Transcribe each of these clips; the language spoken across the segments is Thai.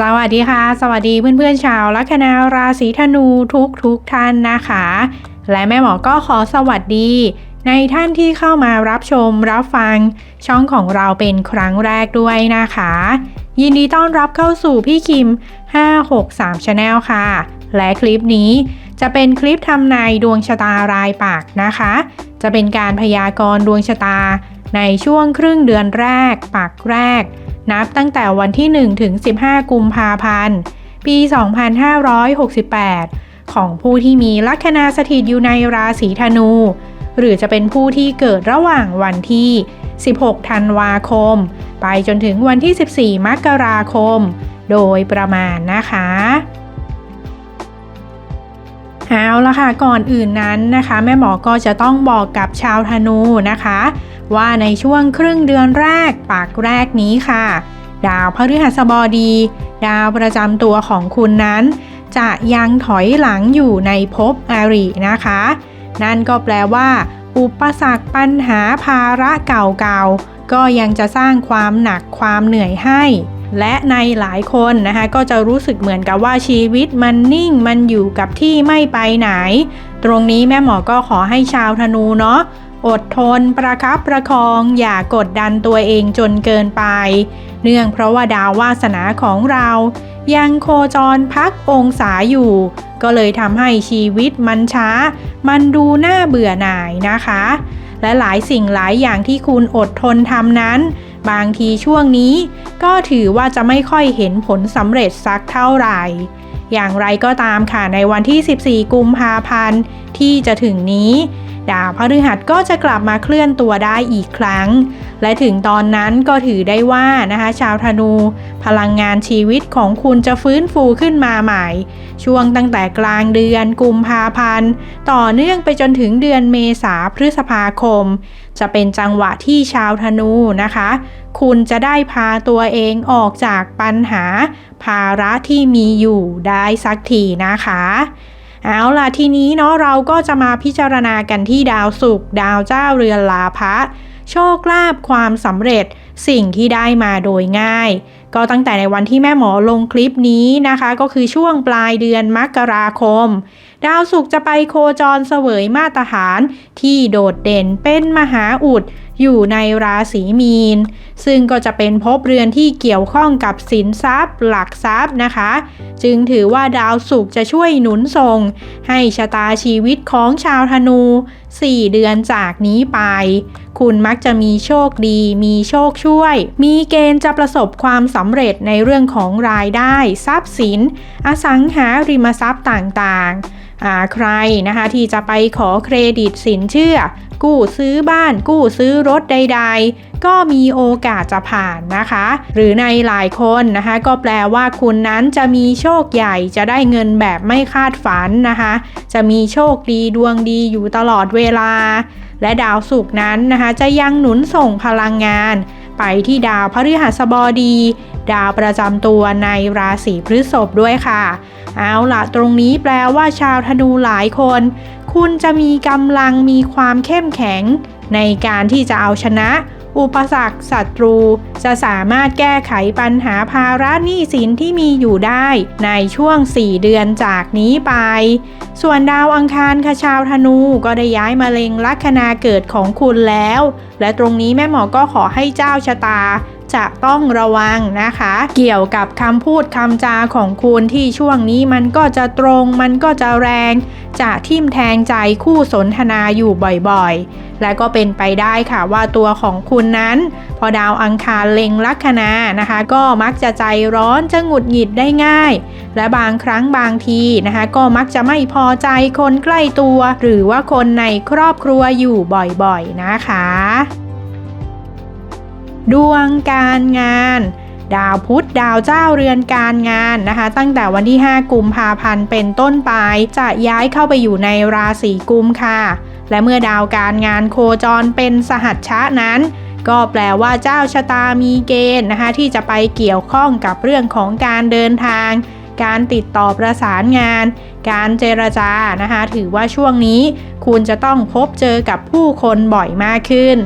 สวัสดีค่ะ สวัสดีเพื่อนๆชาวลัคนาราศีธนูทุกทุกๆท่านนะคะ และแม่หมอก็ขอสวัสดี ในท่านที่เข้ามารับชมรับฟังช่องของเราเป็นครั้งแรกด้วยนะคะ ยินดีต้อนรับเข้าสู่พี่คิม 563 Channel ค่ะ และคลิปนี้จะเป็นคลิปทำนายดวงชะตารายปากนะคะ จะเป็นการพยากรณ์ดวงชะตา ในช่วงครึ่งเดือนแรก ปากแรก นับตั้งแต่วันที่ 1 ถึง 15 กุมภาพันธ์ ปี 2568 ของผู้ที่มีลัคนาสถิตอยู่ในราศีธนู หรือจะเป็นผู้ที่เกิดระหว่างวันที่ 16 ธันวาคม ไปจนถึงวันที่ 14 มกราคม โดยประมาณนะคะ เอาละค่ะก่อนอื่นนั้นนะคะ แม่หมอก็จะต้องบอกกับชาวธนูนะคะ ว่าในช่วงครึ่งเดือนแรกปากแรกนี้ค่ะ ดาวพฤหัสบดี ดาวประจำตัวของคุณนั้น จะยังถอยหลังอยู่ในภพอรินะคะ นั่นก็แปลว่า อุปสรรคปัญหาภาระเก่าๆก็ยังจะสร้างความหนักความเหนื่อยให้ และในหลายคนนะคะก็จะรู้สึกเหมือนกับว่าชีวิตมันนิ่งมันอยู่กับที่ไม่ไปไหน ตรงนี้แม่หมอก็ขอให้ชาวธนูเนาะอดทนประคับประคองอย่ากดดันตัวเองจนเกินไป เนื่องเพราะว่าดาววาสนาของเรา ยังโคจรพักองศาอยู่ ก็เลยทำให้ชีวิตมันช้า มันดูน่าเบื่อหน่ายนะคะ และหลายสิ่งหลายอย่างที่คุณอดทนทำนั้น บางทีช่วงนี้ก็ถือว่าจะไม่ค่อยเห็นผลสำเร็จสักเท่าไหร่ อย่างไรก็ตามค่ะในวันที่ 14 กุมภาพันธ์ที่จะถึงนี้ ดาวพฤหัสก็จะกลับมาเคลื่อนตัวได้อีกครั้ง และถึงตอนนั้นก็ถือได้ว่านะคะ ชาวธนู พลังงานชีวิตของคุณจะฟื้นฟูขึ้นมาใหม่ ช่วงตั้งแต่กลางเดือนกุมภาพันธ์ ต่อเนื่องไปจนถึงเดือนเมษาพฤษภาคม จะเป็นจังหวะที่ชาวธนูนะคะ คุณจะได้พาตัวเองออกจากปัญหา ภาระที่มีอยู่ได้สักทีนะคะ เอาล่ะทีนี้เนาะเราก็จะมาพิจารณากันที่ดาวศุกร์ดาวเจ้าเรือนลาภะโชคลาภความสำเร็จสิ่งที่ได้มาโดยง่าย ก็ตั้งแต่ในวันที่แม่หมอลงคลิปนี้นะคะ ก็คือช่วงปลายเดือนมกราคม ดาวศุกร์จะไปโคจรเสวยมาตรฐานที่โดดเด่นเป็นมหาอุดอยู่ในราศีมีน ซึ่งก็จะเป็นภพเรือนที่เกี่ยวข้องกับสินทรัพย์ หลักทรัพย์นะคะ จึงถือว่าดาวศุกร์จะช่วยหนุนส่ง ให้ชะตาชีวิตของชาวธนู 4 เดือนจากนี้ไป คุณมักจะมีโชคดี มีโชคช่วย มีเกณฑ์จะประสบความสำเร็จในเรื่องของรายได้ ทรัพย์สิน อสังหาริมทรัพย์ต่างๆใครนะคะที่จะไปขอเครดิตสินเชื่อ กู้ซื้อบ้าน กู้ซื้อรถใด ๆ ก็มีโอกาสจะผ่านนะคะ หรือในหลายคนนะคะก็แปลว่าคุณนั้นจะมีโชคใหญ่จะได้เงินแบบไม่คาดฝันนะคะ จะมีโชคดีดวงดีอยู่ตลอดเวลา และดาวศุกร์นั้นนะคะจะยังหนุนส่งพลังงาน ไปที่ดาวพฤหัสบดี ดาวประจำตัวในราศีพฤษภด้วยค่ะ เอาละตรงนี้แปลว่าชาวธนูหลายคน คุณจะมีกำลังมีความเข้มแข็ง ในการที่จะเอาชนะ อุปสรรคศัตรู จะสามารถแก้ไขปัญหาภาระหนี้สินที่มีอยู่ได้ ในช่วง 4 เดือนจากนี้ไป ส่วนดาวอังคารค่ะชาวธนูก็ได้ย้ายมาเล็งลัคนาเกิดของคุณแล้ว และตรงนี้แม่หมอก็ขอให้เจ้าชะตาจะต้องระวังนะคะ เกี่ยวกับคำพูดคำจาของคุณที่ช่วงนี้มันก็จะตรงมันก็จะแรง จะทิ่มแทงใจคู่สนทนาอยู่บ่อยๆ และก็เป็นไปได้ค่ะว่าตัวของคุณนั้น พอดาวอังคารเล็งลัคนานะคะ ก็มักจะใจร้อนจะหงุดหงิดได้ง่าย และบางครั้งบางทีนะคะ ก็มักจะไม่พอใจคนใกล้ตัว หรือว่าคนในครอบครัวอยู่บ่อยๆนะคะ ดวงการงาน ดาวพุธดาวเจ้าเรือนการงานนะคะ ตั้งแต่วันที่ 5 กุมภาพันธ์เป็นต้นไป จะย้ายเข้าไปอยู่ในราศีกุมค่ะ และเมื่อดาวการงานโคจรเป็นสหัชชะนั้นก็แปลว่าเจ้าชะตามีเกณฑ์นะคะที่จะไปเกี่ยวข้องกับเรื่องของการเดินทาง การติดต่อประสานงาน การเจรจานะคะถือว่าช่วงนี้ คุณจะต้องพบเจอกับผู้คนบ่อยมากขึ้น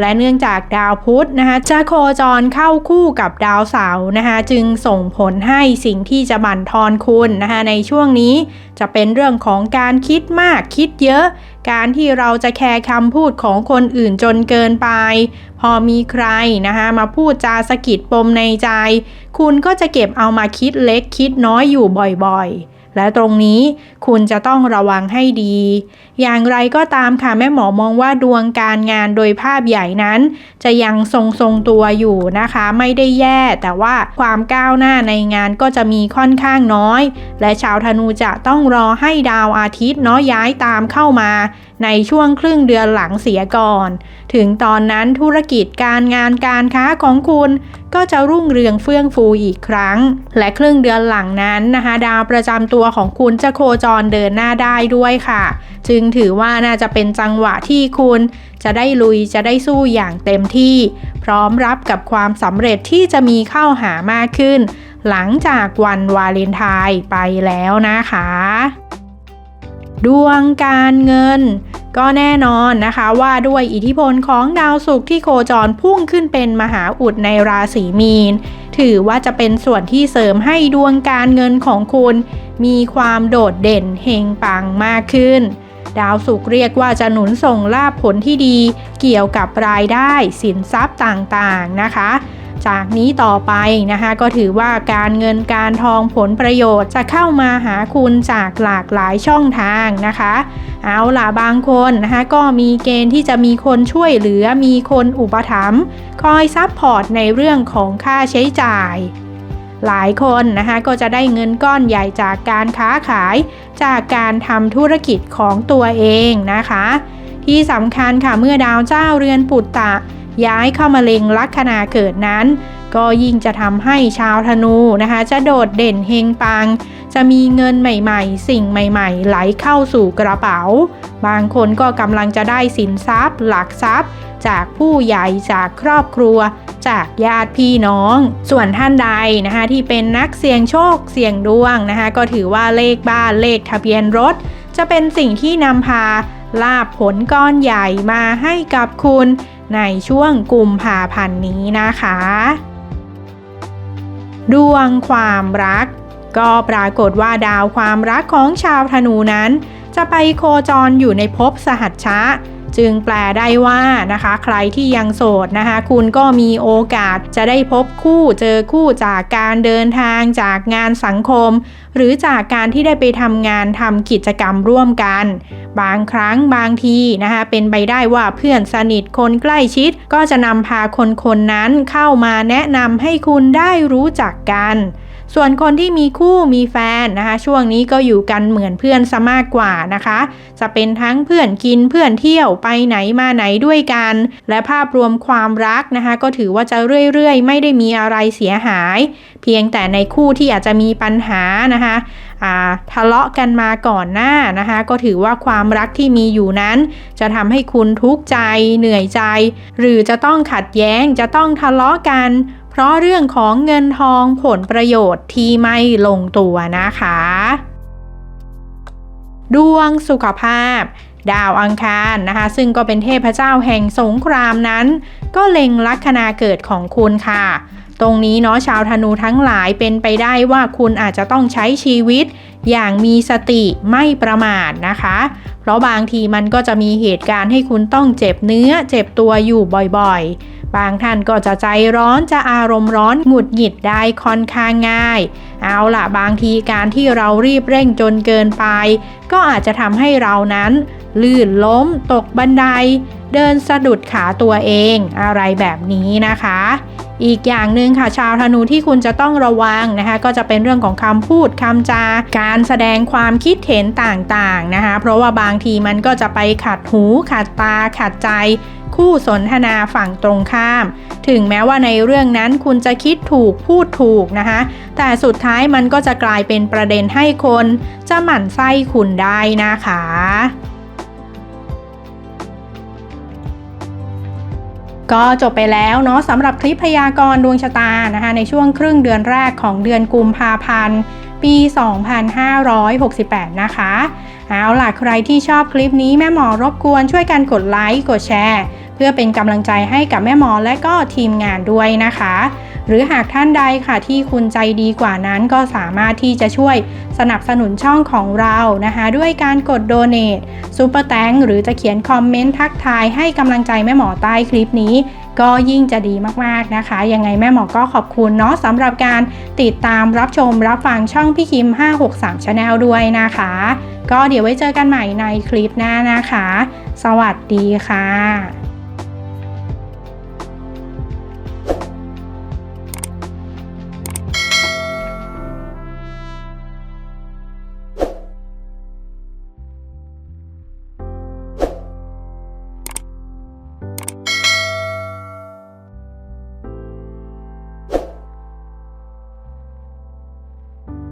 และเนื่องจากดาวพุธนะคะจะโคจรเข้าคู่กับดาวเสาร์นะคะจึงส่งผลให้สิ่งที่จะบั่นทอนคุณนะคะในช่วงนี้จะเป็นเรื่องของการคิดมากคิดเยอะ การที่เราจะแคร์คำพูดของคนอื่นจนเกินไป พอมีใครนะคะมาพูดจาสะกิดปมในใจ คุณก็จะเก็บเอามาคิดเล็กคิดน้อยอยู่บ่อยๆ และตรงนี้คุณจะต้องระวังให้ดี อย่างไรก็ตามค่ะแม่หมอมองว่าดวงการงานโดยภาพใหญ่นั้น จะยังทรงทรงตัวอยู่นะคะ ไม่ได้แย่ แต่ว่าความก้าวหน้าในงานก็จะมีค่อนข้างน้อย และชาวธนูจะต้องรอให้ดาวอาทิตย์เนาะย้ายตามเข้ามา ในช่วงครึ่งเดือนหลังเสียก่อน ถึงตอนนั้นธุรกิจการงานการค้าของคุณ ก็จะรุ่งเรืองเฟื่องฟูอีกครั้ง และครึ่งเดือนหลังนั้นนะคะ ดาวประจำตัวของคุณจะโคจรเดินหน้าได้ด้วยค่ะ จึงถือว่าน่าจะเป็นจังหวะที่คุณจะได้ลุยจะได้สู้อย่างเต็มที่ พร้อมรับกับความสำเร็จที่จะมีเข้าหามากขึ้น หลังจากวันวาเลนไทน์ไปแล้วนะคะ ดวงการเงิน ก็แน่นอนนะคะว่าด้วยอิทธิพลของดาวศุกร์ที่โคจรพุ่งขึ้นเป็นมหาอุดในราศีมีน ถือว่าจะเป็นส่วนที่เสริมให้ดวงการเงินของคุณ มีความโดดเด่นเฮงปังมากขึ้น ดาวศุกร์เรียกว่าจะหนุนส่งลาภผลที่ดี เกี่ยวกับรายได้สินทรัพย์ต่างๆนะคะ จากนี้ต่อไปนะคะ ก็ถือว่าการเงินการทองผลประโยชน์จะเข้ามาหาคุณจากหลากหลายช่องทางนะคะ เอาล่ะบางคนนะคะก็มีเกณฑ์ที่จะมีคนช่วยเหลือมีคนอุปถัมภ์คอยซัพพอร์ตในเรื่องของค่าใช้จ่ายหลายคนนะคะก็จะได้เงินก้อนใหญ่จากการค้าขาย จากการทำธุรกิจของตัวเองนะคะ ที่สำคัญค่ะเมื่อดาวเจ้าเรือนปุตตะ ย้ายเข้ามาเล็งลัคนาเกิดนั้น ก็ยิ่งจะทำให้ชาวธนูนะคะ จะโดดเด่นเฮงปัง จะมีเงินใหม่ๆ สิ่งใหม่ๆ ไหลเข้าสู่กระเป๋า บางคนก็กำลังจะได้สินทรัพย์ หลักทรัพย์ จากผู้ใหญ่จากครอบครัวจากญาติพี่น้อง ส่วนท่านใดนะคะที่เป็นนักเสี่ยงโชคเสี่ยงดวงนะคะก็ถือว่าเลขบ้านเลขทะเบียนรถ จะเป็นสิ่งที่นำพาลาบผลก้อนใหญ่มาให้กับคุณ ในช่วงกุมภาพันธ์นี้นะคะ ดวงความรัก ก็ปรากฏว่าดาวความรักของชาวธนูนั้น จะไปโคจรอยู่ในภพสหัชชะ จึงแปลได้ว่านะคะ ใครที่ยังโสดนะคะ คุณก็มีโอกาสจะได้พบคู่เจอคู่จากการเดินทางจากงานสังคม หรือจากการที่ได้ไปทำงานทำกิจกรรมร่วมกัน บางครั้งบางทีนะคะ เป็นไปได้ว่าเพื่อนสนิทคนใกล้ชิด ก็จะนำพาคนคนนั้นเข้ามาแนะนำให้คุณได้รู้จักกัน ส่วนคนที่มีคู่มีแฟนนะคะ ช่วงนี้ก็อยู่กันเหมือนเพื่อนซะมากกว่านะคะ จะเป็นทั้งเพื่อนกินเพื่อนเที่ยวไปไหนมาไหนด้วยกัน และภาพรวมความรักนะคะ ก็ถือว่าจะเรื่อยๆ ไม่ได้มีอะไรเสียหาย เพียงแต่ในคู่ที่อาจจะมีปัญหานะคะทะเลาะกันมาก่อนหน้านะคะ ก็ถือว่าความรักที่มีอยู่นั้น จะทำให้คุณทุกข์ใจ เหนื่อยใจ หรือจะต้องขัดแย้งจะต้องทะเลาะกัน ราะเรื่องของเงินทองผลประโยชน์ที่ไม่ลงตัวนะคะ ดวงสุขภาพ ดาวอังคารนะคะ ซึ่งก็เป็นเทพเจ้าแห่งสงครามนั้น ก็เล็งลัคนาเกิดของคุณค่ะ ตรงนี้เนาะชาวธนูทั้งหลายเป็นไปได้ว่าคุณอาจจะต้องใช้ชีวิต อย่างมีสติไม่ประมาทนะคะ เพราะบางทีมันก็จะมีเหตุการณ์ให้คุณต้องเจ็บเนื้อเจ็บตัวอยู่บ่อยๆ บางท่านก็จะใจร้อนจะอารมณ์ร้อนหงุดหงิดได้ค่อนข้างง่าย เอาล่ะบางทีการที่เรารีบเร่งจนเกินไป ก็อาจจะทำให้เรานั้น ลื่นล้ม ตกบันได เดินสะดุดขาตัวเองอะไรแบบนี้นะคะ อีกอย่างหนึ่งค่ะชาวธนูที่คุณจะต้องระวังนะคะ ก็จะเป็นเรื่องของคำพูดคำจาการแสดงความคิดเห็นต่างๆนะคะ เพราะว่าบางทีมันก็จะไปขัดหู ขัดตา ขัดใจ คู่สนทนาฝั่งตรงข้าม ถึงแม้ว่าในเรื่องนั้นคุณจะคิดถูกพูดถูกนะคะ แต่สุดท้ายมันก็จะกลายเป็นประเด็นให้คน จะหมั่นไส้คุณได้นะคะ ก็จบไปแล้วเนาะสำหรับคลิปพยากรณ์ดวงชะตานะคะในช่วงครึ่งเดือนแรกของเดือนกุมภาพันธ์ปี 2568 นะคะ เอาล่ะใครที่ชอบคลิปนี้แม่หมอรบกวนช่วยกันกดไลค์กดแชร์ เพื่อเป็นกำลังใจให้กับแม่หมอและก็ทีมงานด้วยนะคะ หรือหากท่านใดค่ะที่คุณใจดีกว่านั้นก็สามารถที่จะช่วยสนับสนุนช่องของเรานะคะ ด้วยการกดโดเน a t ซูเปอร์แตงหรือจะเขียนคอมเมนต์ทักทายให้กำลังใจแม่หมอใต้คลิปนี้ ก็ยิ่งจะดีมากๆนะคะ ยังไงแม่หมอก็ขอบคุณเนาะสำหรับการติดตามรับชมรับฟังช่องพี่คิม 563 Channel ด้วยนะคะ ก็เดี๋ยวไว้เจอกันใหม่ในคลิปหน้านะคะ สวัสดีค่ะ